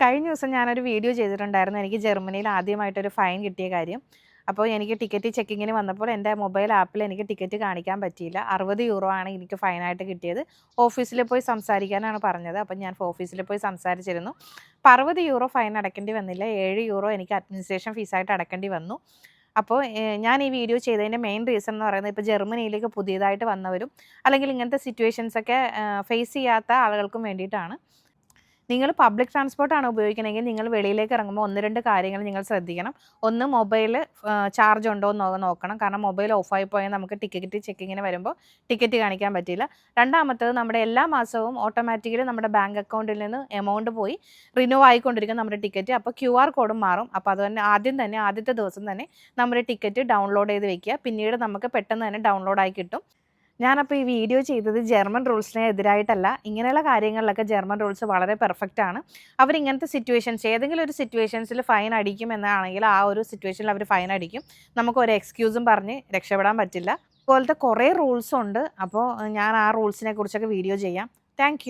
കഴിഞ്ഞ ദിവസം ഞാനൊരു വീഡിയോ ചെയ്തിട്ടുണ്ടായിരുന്നു. എനിക്ക് ജർമ്മനിയിൽ ആദ്യമായിട്ടൊരു ഫൈൻ കിട്ടിയ കാര്യം. അപ്പോൾ എനിക്ക് ടിക്കറ്റ് ചെക്കിങ്ങിന് വന്നപ്പോൾ എന്റെ മൊബൈൽ ആപ്പിൽ എനിക്ക് ടിക്കറ്റ് കാണിക്കാൻ പറ്റിയില്ല. അറുപത് യൂറോ ആണ് എനിക്ക് ഫൈനായിട്ട് കിട്ടിയത്. ഓഫീസിൽ പോയി സംസാരിക്കാനാണ് പറഞ്ഞത്. അപ്പം ഞാൻ ഓഫീസിൽ പോയി സംസാരിച്ചിരുന്നു. അപ്പോൾ അറുപത് യൂറോ ഫൈൻ അടയ്ക്കേണ്ടി വന്നില്ല. ഏഴ് യൂറോ എനിക്ക് അഡ്മിനിസ്ട്രേഷൻ ഫീസായിട്ട് അടയ്ക്കേണ്ടി വന്നു. അപ്പോൾ ഞാൻ ഈ വീഡിയോ ചെയ്തതിന്റെ മെയിൻ റീസൺ എന്ന് പറയുന്നത് ഇപ്പോൾ ജർമ്മനിയിലേക്ക് പുതിയതായിട്ട് വന്നവരും അല്ലെങ്കിൽ ഇങ്ങനത്തെ സിറ്റുവേഷൻസൊക്കെ ഫേസ് ചെയ്യാത്ത ആളുകൾക്കും വേണ്ടിയിട്ടാണ്. നിങ്ങൾ പബ്ലിക് ട്രാൻസ്പോർട്ടാണ് ഉപയോഗിക്കണമെങ്കിൽ നിങ്ങൾ വെളിയിലേക്ക് ഇറങ്ങുമ്പോൾ ഒന്ന് രണ്ട് കാര്യങ്ങൾ നിങ്ങൾ ശ്രദ്ധിക്കണം. ഒന്ന് മൊബൈൽ ചാർജ് ഉണ്ടോ എന്ന് നോക്കണം. കാരണം മൊബൈൽ ഓഫായി പോയാൽ നമുക്ക് ടിക്കറ്റ് ചെക്കിങ്ങിന് വരുമ്പോൾ ടിക്കറ്റ് കാണിക്കാൻ പറ്റില്ല. രണ്ടാമത്തത് നമ്മുടെ എല്ലാ മാസവും ഓട്ടോമാറ്റിക്കലി നമ്മുടെ ബാങ്ക് അക്കൗണ്ടിൽ നിന്ന് എമൗണ്ട് പോയി റിന്യൂ ആയിക്കൊണ്ടിരിക്കും നമ്മുടെ ടിക്കറ്റ് അപ്പോൾ ക്യു ആർ കോഡും മാറും. അപ്പോൾ അത് തന്നെ ആദ്യം തന്നെ ആദ്യത്തെ ദിവസം തന്നെ നമ്മുടെ ടിക്കറ്റ് ഡൗൺലോഡ് ചെയ്ത് വെക്കുക. പിന്നീട് നമുക്ക് പെട്ടെന്ന് തന്നെ ഡൗൺലോഡ് ആയി കിട്ടും. ഞാനപ്പോൾ ഈ വീഡിയോ ചെയ്തത് ജർമ്മൻ റൂൾസിനെ എതിരായിട്ടല്ല. ഇങ്ങനെയുള്ള കാര്യങ്ങളിലൊക്കെ ജർമ്മൻ റൂൾസ് വളരെ പെർഫെക്റ്റ് ആണ്. അവർ ഇങ്ങനത്തെ സിറ്റുവേഷൻസ് ഏതെങ്കിലും ഒരു സിറ്റുവേഷൻസിൽ ഫൈൻ അടിക്കും എന്നാണെങ്കിൽ ആ ഒരു സിറ്റുവേഷനിൽ അവർ ഫൈൻ അടിക്കും. നമുക്ക് ഒരു എക്സ്ക്യൂസും പറഞ്ഞ് രക്ഷപ്പെടാൻ പറ്റില്ല. അതുപോലത്തെ കുറേ റൂൾസ് ഉണ്ട്. അപ്പോൾ ഞാൻ ആ റൂൾസിനെ കുറിച്ചൊക്കെ വീഡിയോ ചെയ്യാം. താങ്ക്